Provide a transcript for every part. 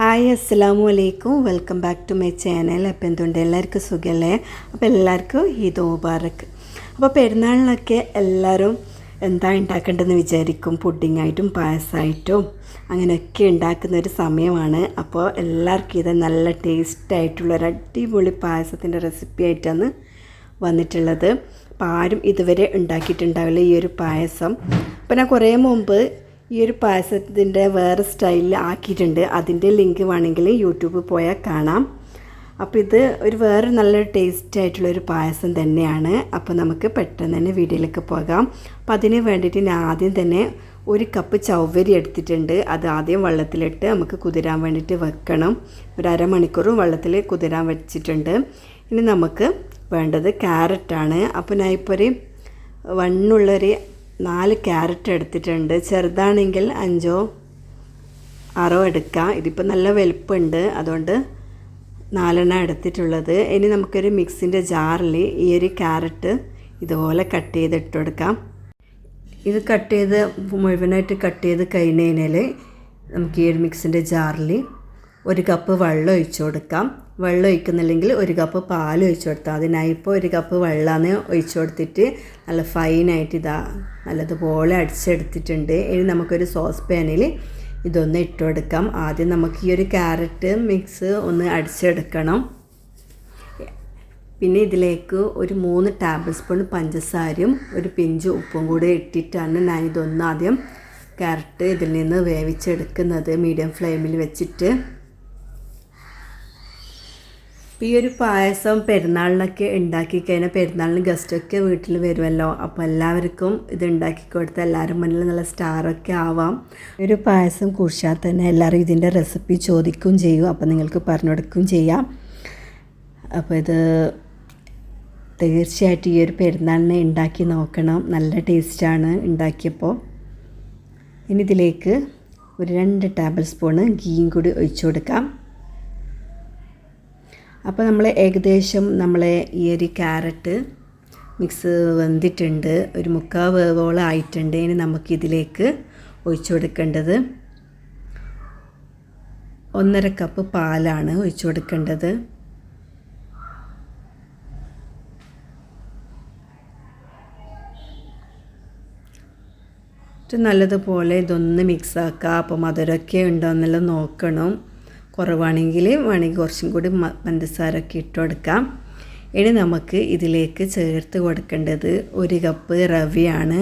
Hi അസ്സലാമു അലൈക്കും. Welcome back to my channel. അപ്പോൾ എന്തുകൊണ്ട് എല്ലാവർക്കും സുഖമല്ലേ അപ്പോൾ എല്ലാവർക്കും ഈദ് മുബാറക്ക് അപ്പോൾ പെരുന്നാളിനൊക്കെ എല്ലാവരും എന്താ ഉണ്ടാക്കേണ്ടതെന്ന് വിചാരിക്കും? പുഡിങ്ങായിട്ടും പായസമായിട്ടും അങ്ങനെയൊക്കെ ഉണ്ടാക്കുന്ന ഒരു സമയമാണ്. അപ്പോൾ എല്ലാവർക്കും ഇത് നല്ല ടേസ്റ്റായിട്ടുള്ള ഒരു അടിപൊളി പായസത്തിന്റെ റെസിപ്പി ആയിട്ടാണ് വന്നിട്ടുള്ളത്. അപ്പോൾ ആരും ഇതുവരെ ഉണ്ടാക്കിയിട്ടുണ്ടാവില്ല ഈ ഒരു പായസം. അപ്പോൾ ഞാൻ കുറേ മുമ്പ് ഈ ഒരു പായസത്തിന്റെ വേറെ സ്റ്റൈലിൽ ആക്കിയിട്ടുണ്ട്. അതിന്റെ ലിങ്ക് വേണമെങ്കിൽ യൂട്യൂബിൽ പോയാൽ കാണാം. അപ്പോൾ ഇത് ഒരു വേറെ നല്ല ടേസ്റ്റ് ആയിട്ടുള്ള ഒരു പായസം തന്നെയാണ്. അപ്പോൾ നമുക്ക് പെട്ടെന്ന് തന്നെ വീഡിയോയിലേക്ക് പോകാം. അപ്പോൾ അതിന് വേണ്ടിയിട്ട് ഞാൻ ആദ്യം തന്നെ ഒരു കപ്പ് ചവ്വരി എടുത്തിട്ടുണ്ട്. അത് ആദ്യം വെള്ളത്തിലിട്ട് നമുക്ക് കുതിരാൻ വേണ്ടിയിട്ട് വെക്കണം. ഒരു അരമണിക്കൂർ വെള്ളത്തിൽ കുതിരാൻ വെച്ചിട്ടുണ്ട്. ഇനി നമുക്ക് വേണ്ടത് ക്യാരറ്റാണ്. അപ്പോൾ ഞാൻ ഇപ്പോൾ ഒരു വണ്ണുള്ളൊരു നാല് ക്യാരറ്റ് എടുത്തിട്ടുണ്ട്. ചെറുതാണെങ്കിൽ അഞ്ചോ ആറോ എടുക്കാം. ഇതിപ്പോൾ നല്ല വലുപ്പമുണ്ട് അതുകൊണ്ട് നാലെണ്ണം എടുത്തിട്ടുള്ളത്. ഇനി നമുക്കൊരു മിക്സിന്റെ ജാറിൽ ഈ ഒരു ക്യാരറ്റ് ഇതുപോലെ കട്ട് ചെയ്ത് ഇട്ട് കൊടുക്കാം. ഇത് കട്ട് ചെയ്ത് മുഴുവനായിട്ട് കട്ട് ചെയ്ത് കഴിഞ്ഞ് കഴിഞ്ഞാൽ നമുക്ക് ഈ ഒരു മിക്സിന്റെ ജാറിൽ ഒരു കപ്പ് വെള്ളം ഒഴിച്ചു കൊടുക്കാം. വെള്ളം ഒഴിക്കുന്നില്ലെങ്കിൽ ഒരു കപ്പ് പാൽ ഒഴിച്ചു കൊടുത്താൽ അതിനായി ഇപ്പോൾ ഒരു കപ്പ് വെള്ളമാണ് ഒഴിച്ചു കൊടുത്തിട്ട് നല്ല ഫൈനായിട്ട് ഇതാ നല്ലതുപോലെ അടിച്ചെടുത്തിട്ടുണ്ട്. ഇനി നമുക്കൊരു സോസ് പാനിൽ ഇതൊന്ന് ഇട്ട് കൊടുക്കാം. ആദ്യം നമുക്ക് ഈ ഒരു ക്യാരറ്റ് മിക്സ് ഒന്ന് അടിച്ചെടുക്കണം. പിന്നെ ഇതിലേക്ക് ഒരു മൂന്ന് ടേബിൾ സ്പൂൺ പഞ്ചസാരയും ഒരു പിഞ്ച് ഉപ്പും കൂടി ഇട്ടിട്ടാണ് ഞാൻ ഇതൊന്ന് ആദ്യം ക്യാരറ്റ് ഇതിൽ നിന്ന് വേവിച്ചെടുക്കുന്നത്. മീഡിയം ഫ്ലെയിമിൽ വെച്ചിട്ട്. ഈ ഒരു പായസം പെരുന്നാളിനൊക്കെ ഉണ്ടാക്കി കഴിഞ്ഞാൽ പെരുന്നാളിന് ഗസ്റ്റൊക്കെ വീട്ടിൽ വരുമല്ലോ. അപ്പോൾ എല്ലാവർക്കും ഇത് ഉണ്ടാക്കി കൊടുത്താൽ എല്ലാവരും മുന്നിൽ നല്ല സ്റ്റാറൊക്കെ ആവാം. ഒരു പായസം കുടിച്ചാൽ തന്നെ എല്ലാവരും ഇതിന്റെ റെസിപ്പി ചോദിക്കുകയും ചെയ്യും. അപ്പോൾ നിങ്ങൾക്ക് പറഞ്ഞു കൊടുക്കുകയും ചെയ്യാം. അപ്പോൾ ഇത് തീർച്ചയായിട്ടും ഈ ഒരു പെരുന്നാളിനെ ഉണ്ടാക്കി നോക്കണം. നല്ല ടേസ്റ്റാണ് ഉണ്ടാക്കിയപ്പോൾ. ഇനി ഇതിലേക്ക് ഒരു രണ്ട് ടേബിൾ സ്പൂണ് ഗീയും കൂടി ഒഴിച്ചു കൊടുക്കാം. അപ്പോൾ നമ്മൾ ഏകദേശം നമ്മളെ ഈ ഒരു ക്യാരറ്റ് മിക്സ് വെന്തിട്ടുണ്ട്. ഒരു മുക്കാൽ വേവോളം ആയിട്ടുണ്ട്. ഇനി നമുക്കിതിലേക്ക് ഒഴിച്ചു കൊടുക്കേണ്ടത് ഒന്നര കപ്പ് പാലാണ് ഒഴിച്ചു കൊടുക്കേണ്ടത്. നല്ലതുപോലെ ഇതൊന്ന് മിക്സ് ആക്കുക അപ്പോൾ മധുരമൊക്കെ ഉണ്ടോ എന്നെല്ലാം നോക്കണം. കുറവാണെങ്കിൽ വേണമെങ്കിൽ കുറച്ചും കൂടി പഞ്ചസാരൊക്കെ ഇട്ട് കൊടുക്കാം. ഇനി നമുക്ക് ഇതിലേക്ക് ചേർത്ത് കൊടുക്കേണ്ടത് ഒരു കപ്പ് റവിയാണ്.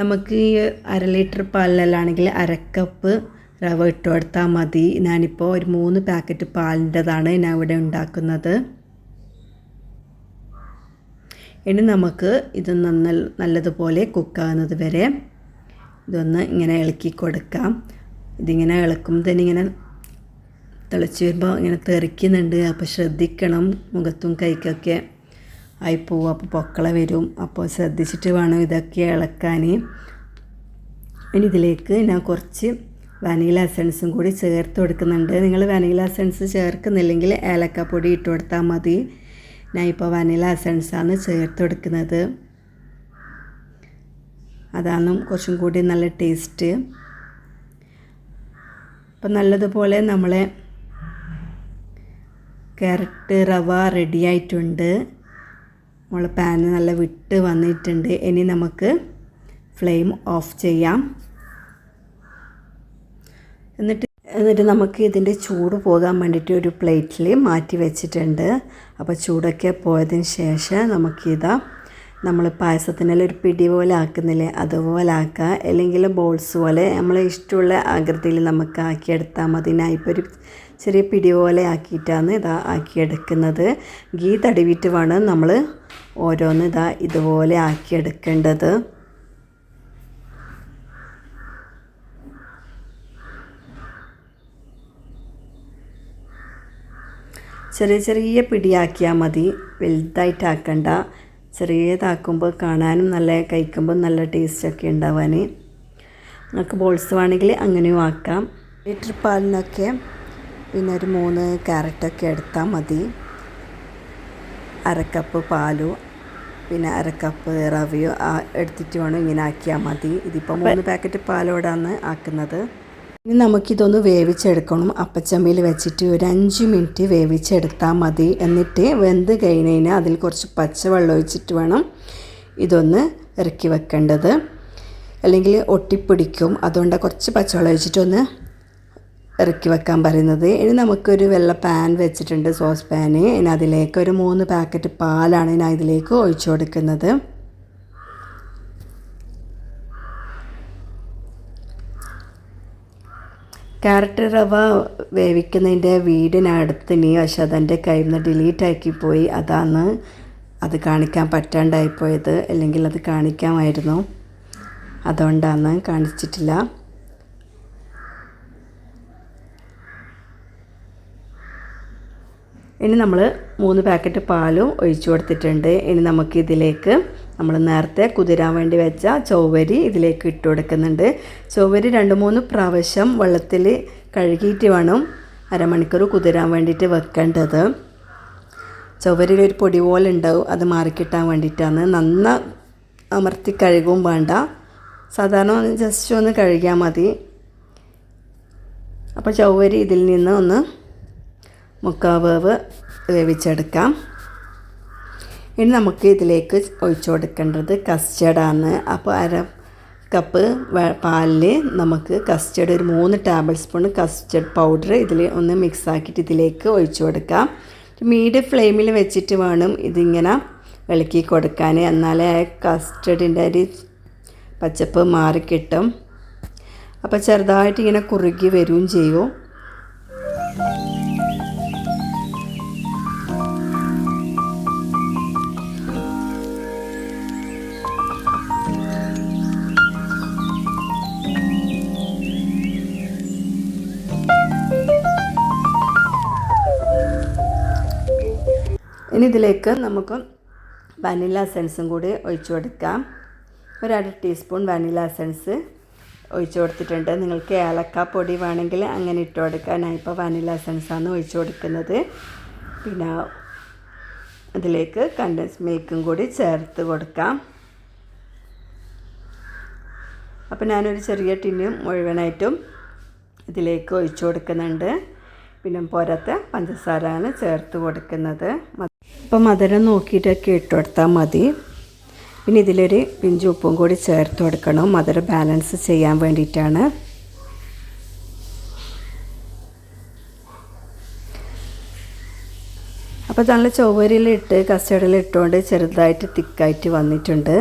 നമുക്ക് ഈ അര ലിറ്റർ പാലിലാണെങ്കിൽ അരക്കപ്പ് റവ ഇട്ട് കൊടുത്താൽ മതി. ഞാനിപ്പോൾ ഒരു മൂന്ന് പാക്കറ്റ് പാലിന്റെതാണ് ഞാൻ ഇവിടെ ഉണ്ടാക്കുന്നത്. ഇനി നമുക്ക് ഇത് നന്ന നല്ലതുപോലെ കുക്കാകുന്നത് വരെ ഇതൊന്ന് ഇങ്ങനെ ഇളക്കി കൊടുക്കാം. ഇതിങ്ങനെ ഇളക്കുമ്പോൾ തന്നെ ഇങ്ങനെ തിളച്ച് വരുമ്പോൾ ഇങ്ങനെ തെറിക്കുന്നുണ്ട്. അപ്പോൾ ശ്രദ്ധിക്കണം. മുഖത്തും കൈക്കൊക്കെ ആയി പോവും. അപ്പോൾ പൊക്കള വരും. അപ്പോൾ ശ്രദ്ധിച്ചിട്ട് വേണം ഇതൊക്കെ ഇളക്കാൻ ഇനി ഇതിലേക്ക് ഞാൻ കുറച്ച് വനീല എസൻസും കൂടി ചേർത്ത് കൊടുക്കുന്നുണ്ട്. നിങ്ങൾ വനീല എസൻസ് ചേർക്കുന്നില്ലെങ്കിൽ ഏലക്കപ്പൊടി ഇട്ട് കൊടുത്താൽ മതി. ഞാൻ ഇപ്പോൾ വനീല എസൻസാണ് ചേർത്ത് കൊടുക്കുന്നത്. അതാണ് കുറച്ചും കൂടി നല്ല ടേസ്റ്റ്. അപ്പം നല്ലതുപോലെ നമ്മളെ ക്യാരറ്റ് റവ റെഡി ആയിട്ടുണ്ട്. നമ്മളെ പാന് നല്ല വിട്ട് വന്നിട്ടുണ്ട്. ഇനി നമുക്ക് ഫ്ലെയിം ഓഫ് ചെയ്യാം. എന്നിട്ട് എന്നിട്ട് നമുക്ക് ഇതിന്റെ ചൂട് പോകാൻ വേണ്ടിയിട്ട് ഒരു പ്ലേറ്റിൽ മാറ്റി വെച്ചിട്ടുണ്ട്. അപ്പോൾ ചൂടൊക്കെ പോയതിന് ശേഷം നമുക്കിതാ നമ്മൾ പായസത്തിനെല്ലാം ഒരു പിടി പോലെ ആക്കുന്നില്ലേ? അതുപോലെ ആക്കുക അല്ലെങ്കിൽ ബോൾസ് പോലെ. നമ്മൾ ഇഷ്ടമുള്ള ആകൃതിയിൽ നമുക്ക് ആക്കിയെടുത്താൽ മതി. ഇപ്പോൾ ഒരു ചെറിയ പിടി പോലെ ആക്കിയിട്ടാണ് ഇതാ ആക്കിയെടുക്കുന്നത്. ഗീ തടവിയിട്ട് വേണം നമ്മൾ ഓരോന്ന് ഇതാ ഇതുപോലെ ആക്കിയെടുക്കേണ്ടത്. ചെറിയ ചെറിയ പിടിയാക്കിയാൽ മതി. വലുതായിട്ടാക്കണ്ട ചെറിയതാക്കുമ്പോൾ കാണാനും നല്ല കഴിക്കുമ്പോൾ നല്ല ടേസ്റ്റൊക്കെ ഉണ്ടാവാൻ. നിങ്ങൾക്ക് ബോൾസ് വേണമെങ്കിൽ അങ്ങനെയും ആക്കാം. ലിറ്റർ പാലിനൊക്കെ പിന്നെ ഒരു മൂന്ന് ക്യാരറ്റൊക്കെ എടുത്താൽ മതി. അരക്കപ്പ് പാലോ പിന്നെ അരക്കപ്പ് കപ്പ് റവയോ എടുത്തിട്ട് വേണം ഇങ്ങനെ ആക്കിയാൽ മതി. ഇതിപ്പോൾ മൂന്ന് പാക്കറ്റ് പാലോടാണ് ആക്കുന്നത്. ഇനി നമുക്കിതൊന്ന് വേവിച്ചെടുക്കണം. അപ്പച്ചമ്മയിൽ വെച്ചിട്ട് ഒരു അഞ്ച് മിനിറ്റ് വേവിച്ചെടുത്താൽ മതി. എന്നിട്ട് വെന്ത് കഴിഞ്ഞ് അതിൽ കുറച്ച് പച്ചവെള്ളം ഒഴിച്ചിട്ട് വേണം ഇതൊന്ന് ഇറക്കി വെക്കേണ്ടത്. അല്ലെങ്കിൽ ഒട്ടിപ്പിടിക്കും. അതുകൊണ്ട് കുറച്ച് പച്ചവെള്ളം ഒഴിച്ചിട്ടൊന്ന് ഇറക്കി വെക്കാൻ പറയുന്നത്. ഇനി നമുക്കൊരു വെള്ള പാൻ വെച്ചിട്ടുണ്ട് സോസ് പാന്. ഇനി അതിലേക്ക് ഒരു മൂന്ന് പാക്കറ്റ് പാലാണ് ഞാൻ ഇതിലേക്ക് ഒഴിച്ചു കൊടുക്കുന്നത്. ക്യാരറ്റ് റവ വേവിക്കുന്നതിന്റെ വീടിനടുത്ത് നീ പക്ഷെ അതെന്റെ കയ്യിൽ നിന്ന് ഡിലീറ്റ് ആക്കി പോയി. അതാണ് അത് കാണിക്കാൻ പറ്റാണ്ടായിപ്പോയത് അല്ലെങ്കിൽ അത് കാണിക്കാമായിരുന്നു. അതുകൊണ്ടാണ് കാണിച്ചിട്ടില്ല. ഇനി നമ്മൾ മൂന്ന് പാക്കറ്റ് പാലും ഒഴിച്ചു കൊടുത്തിട്ടുണ്ട്. ഇനി നമുക്ക് ഇതിലേക്ക് നമ്മൾ നേരത്തെ കുതിരാൻ വേണ്ടി വെച്ച ചൊവ്വരി ഇതിലേക്ക് ഇട്ട് കൊടുക്കുന്നുണ്ട്. ചൊവ്വരി രണ്ട് മൂന്ന് പ്രാവശ്യം വെള്ളത്തിൽ കഴുകിയിട്ട് വേണം അരമണിക്കൂർ കുതിരാൻ വേണ്ടിയിട്ട് വെക്കേണ്ടത്. ചൊവ്വരിൽ ഒരു പൊടി പോലെ ഉണ്ടാവും അത് മാറിക്കിട്ടാൻ വേണ്ടിയിട്ടാണ്. നന്ന അമർത്തി കഴുകും വേണ്ട. സാധാരണ ഒന്ന് ജസ്റ്റ് ഒന്ന് കഴുകിയാൽ മതി. അപ്പോൾ ചൊവ്വരി ഇതിൽ നിന്ന് ഒന്ന് മുക്കാവേവ് വേവിച്ചെടുക്കാം. ഇനി നമുക്ക് ഇതിലേക്ക് ഒഴിച്ചു കൊടുക്കേണ്ടത് കസ്റ്റർഡാണ് അപ്പോൾ അര കപ്പ് പാലിൽ നമുക്ക് കസ്റ്റർഡ് ഒരു മൂന്ന് ടേബിൾ സ്പൂൺ കസ്റ്റർഡ് പൗഡർ ഇതിൽ ഒന്ന് മിക്സ് ആക്കിയിട്ട് ഇതിലേക്ക് ഒഴിച്ചു കൊടുക്കാം. മീഡിയം ഫ്ലെയിമിൽ വെച്ചിട്ട് വേണം ഇതിങ്ങനെ ഇളക്കി കൊടുക്കാൻ എന്നാലേ കസ്റ്റർഡിന്റെ ഒരു പച്ചപ്പ് മാറിക്കിട്ടും. അപ്പോൾ ചെറുതായിട്ട് ഇങ്ങനെ കുറുകി വരികയും ചെയ്യും. ഇനി ഇതിലേക്ക് നമുക്ക് വനില എസൻസും കൂടി ഒഴിച്ചു കൊടുക്കാം. ഒരര ടീസ്പൂൺ വനില എസൻസ് ഒഴിച്ചു കൊടുത്തിട്ടുണ്ട്. നിങ്ങൾക്ക് ഏലക്ക പൊടി വേണമെങ്കിൽ അങ്ങനെ ഇട്ട് കൊടുക്കാം. ഞാൻ ഇപ്പോൾ വനില എസൻസാണ് ഒഴിച്ചു കൊടുക്കുന്നത്. പിന്നെ അതിലേക്ക് കണ്ടൻസ് മിൽക്കും കൂടി ചേർത്ത് കൊടുക്കാം. അപ്പോൾ ഞാനൊരു ചെറിയ ടിന്നും മുഴുവനായിട്ടും ഇതിലേക്ക് ഒഴിച്ചു കൊടുക്കുന്നുണ്ട്. പിന്നെ പുറത്ത് പഞ്ചസാരയാണ് ചേർത്ത് കൊടുക്കുന്നത്. അപ്പോൾ മധുരം നോക്കിയിട്ടൊക്കെ ഇട്ട് കൊടുത്താൽ മതി. പിന്നെ ഇതിലൊരു പിഞ്ച് ഉപ്പും കൂടി ചേർത്ത് കൊടുക്കണം. മധുരം ബാലൻസ് ചെയ്യാൻ വേണ്ടിയിട്ടാണ്. അപ്പോൾ നല്ല ചൊവ്വരിലിട്ട് കസ്റ്റേർഡിലിട്ടുകൊണ്ട് ചെറുതായിട്ട് തിക്കായിട്ട് വന്നിട്ടുണ്ട്.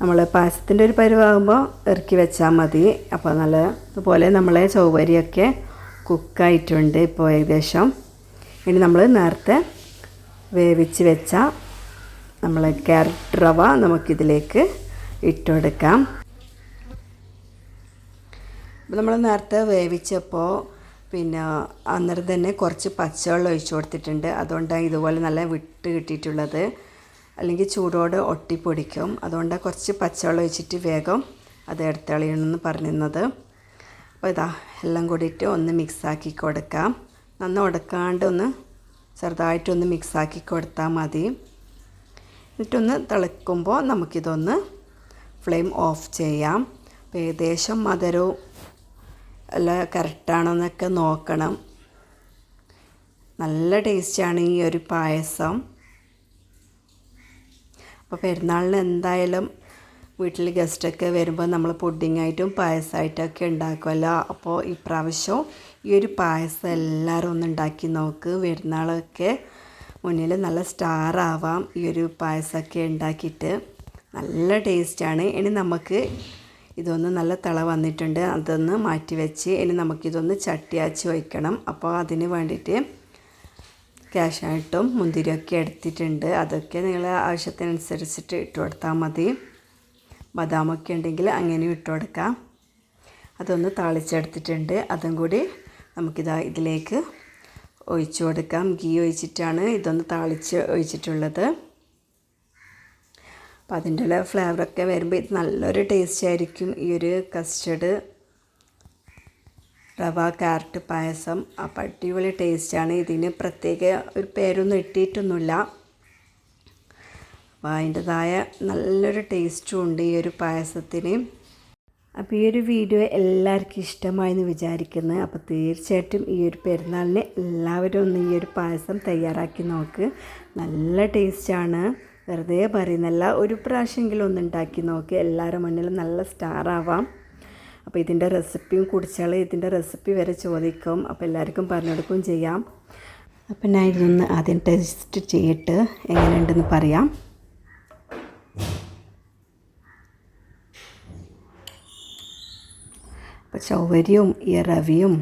നമ്മൾ പായസത്തിന്റെ ഒരു പരിവാകുമ്പോൾ ഇറക്കി വെച്ചാൽ മതി. അപ്പോൾ നല്ല അതുപോലെ നമ്മളെ ചൊവ്വരിയൊക്കെ കുക്കായിട്ടുണ്ട് ഇപ്പോൾ ഏകദേശം. ഇനി നമ്മൾ നേരത്തെ വേവിച്ച് വെച്ച നമ്മൾ ക്യാരറ്റ് റവ നമുക്കിതിലേക്ക് ഇട്ടുകൊടുക്കാം നമ്മൾ നേരത്തെ വേവിച്ചപ്പോൾ പിന്നെ അന്നേരം തന്നെ കുറച്ച് പച്ചവെള്ളം ഒഴിച്ചു കൊടുത്തിട്ടുണ്ട്. അതുകൊണ്ടാണ് ഇതുപോലെ നല്ല വിട്ട് കിട്ടിയിട്ടുള്ളത്. അല്ലെങ്കിൽ ചൂടോട് ഒട്ടിപ്പൊടിക്കും അതുകൊണ്ടാണ് കുറച്ച് പച്ചവെള്ളം ഒഴിച്ചിട്ട് വേഗം അത് എടുത്തളിയണമെന്ന് പറഞ്ഞിരുന്നത്. അപ്പോൾ ഇതാ എല്ലാം കൂടിയിട്ട് ഒന്ന് മിക്സാക്കി കൊടുക്കാം. നന്ന ഉടക്കാണ്ട് ഒന്ന് ചെറുതായിട്ടൊന്ന് മിക്സാക്കി കൊടുത്താൽ മതി. എന്നിട്ടൊന്ന് തിളക്കുമ്പോൾ നമുക്കിതൊന്ന് ഫ്ലെയിം ഓഫ് ചെയ്യാം. അപ്പോൾ ഏകദേശം മധുരവും എല്ലാം കറക്റ്റാണെന്നൊക്കെ നോക്കണം. നല്ല ടേസ്റ്റാണ് ഈ ഒരു പായസം. അപ്പോൾ പെരുന്നാളിന് എന്തായാലും വീട്ടിൽ ഗസ്റ്റൊക്കെ വരുമ്പോൾ നമ്മൾ പുഡിങ്ങായിട്ടും പായസമായിട്ടൊക്കെ ഉണ്ടാക്കുമല്ലോ. അപ്പോൾ ഇപ്രാവശ്യം ഈ ഒരു പായസം എല്ലാവരും ഒന്ന് ഉണ്ടാക്കി നോക്ക്. പെരുന്നാളൊക്കെ മുന്നിൽ നല്ല സ്റ്റാർ ആവാം ഈ ഒരു പായസമൊക്കെ ഉണ്ടാക്കിയിട്ട്. നല്ല ടേസ്റ്റാണ് ഇനി നമുക്ക് ഇതൊന്ന് നല്ല തിള വന്നിട്ടുണ്ട്. അതൊന്ന് മാറ്റി വെച്ച് ഇനി നമുക്കിതൊന്ന് ചട്ടിയാച്ച് വയ്ക്കണം അപ്പോൾ അതിന് വേണ്ടിയിട്ട് ക്യാഷായിട്ടും മുന്തിരിയൊക്കെ എടുത്തിട്ടുണ്ട്. അതൊക്കെ നിങ്ങൾ ആവശ്യത്തിനനുസരിച്ചിട്ട് ഇട്ട് കൊടുത്താൽ മതി. ബദാമൊക്കെ ഉണ്ടെങ്കിൽ അങ്ങനെയും ഇട്ട് കൊടുക്കാം. അതൊന്ന് താളിച്ചെടുത്തിട്ടുണ്ട്. അതും കൂടി നമുക്കിതാ ഇതിലേക്ക് ഒഴിച്ചു കൊടുക്കാം. ഗീ ഒഴിച്ചിട്ടാണ് ഇതൊന്ന് താളിച്ച് ഒഴിച്ചിട്ടുള്ളത്. അപ്പോൾ അതിന്റെ ഫ്ലേവറൊക്കെ വരുമ്പോൾ ഇത് നല്ലൊരു ടേസ്റ്റ് ആയിരിക്കും. ഈ ഒരു കസ്റ്റഡ് റവ ക്യാരറ്റ് പായസം അപ്പം അടിപൊളി ടേസ്റ്റാണ് ഇതിന് പ്രത്യേക ഒരു പേരൊന്നും ഇട്ടിട്ടൊന്നുമില്ല. അപ്പോൾ അതിന്റെതായ നല്ലൊരു ടേസ്റ്റും ഉണ്ട് ഈ ഒരു പായസത്തിന്. അപ്പോൾ ഈ ഒരു വീഡിയോ എല്ലാവർക്കും ഇഷ്ടമായി എന്ന് വിചാരിക്കുന്നു. അപ്പോൾ തീർച്ചയായിട്ടും ഈ ഒരു പെരുന്നാളിന് എല്ലാവരും ഒന്ന് ഈ ഒരു പായസം തയ്യാറാക്കി നോക്ക്. നല്ല ടേസ്റ്റാണ് വെറുതെ പറയുന്നല്ല ഒരു പ്രാവശ്യമെങ്കിലും ഒന്ന് ഉണ്ടാക്കി നോക്ക്. എല്ലാവരുടെ മുന്നിലും നല്ല സ്റ്റാർ ആവാം. അപ്പോൾ ഇതിന്റെ റെസിപ്പിയും കുടിച്ചാൽ ഇതിന്റെ റെസിപ്പി വരെ ചോദിക്കും. അപ്പോൾ എല്ലാവർക്കും പറഞ്ഞു കൊടുക്കുകയും ചെയ്യാം. അപ്പം ഞാൻ ഇതൊന്ന് ആദ്യം ടെസ്റ്റ് ചെയ്തിട്ട് എങ്ങനെയുണ്ടെന്ന് പറയാം. അപ്പോൾ ചൗവരിയും ഈ റവിയും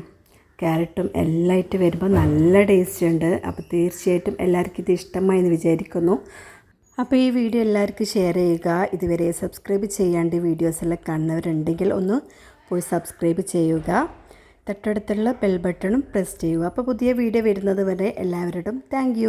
ക്യാരറ്റും എല്ലാം ആയിട്ട് വരുമ്പോൾ നല്ല ടേസ്റ്റ് ഉണ്ട്. അപ്പോൾ തീർച്ചയായിട്ടും എല്ലാവർക്കും ഇത് ഇഷ്ടമായി എന്ന് വിചാരിക്കുന്നു. അപ്പോൾ ഈ വീഡിയോ എല്ലാവർക്കും ഷെയർ ചെയ്യുക. ഇതുവരെ സബ്സ്ക്രൈബ് ചെയ്യാണ്ട് വീഡിയോസെല്ലാം കാണുന്നവരുണ്ടെങ്കിൽ ഒന്ന് പോയി സബ്സ്ക്രൈബ് ചെയ്യുക. തൊട്ടടുത്തുള്ള ബെൽ ബട്ടണും പ്രസ് ചെയ്യുക. അപ്പോൾ പുതിയ വീഡിയോ വരുന്നത് വരെ എല്ലാവരോടും താങ്ക്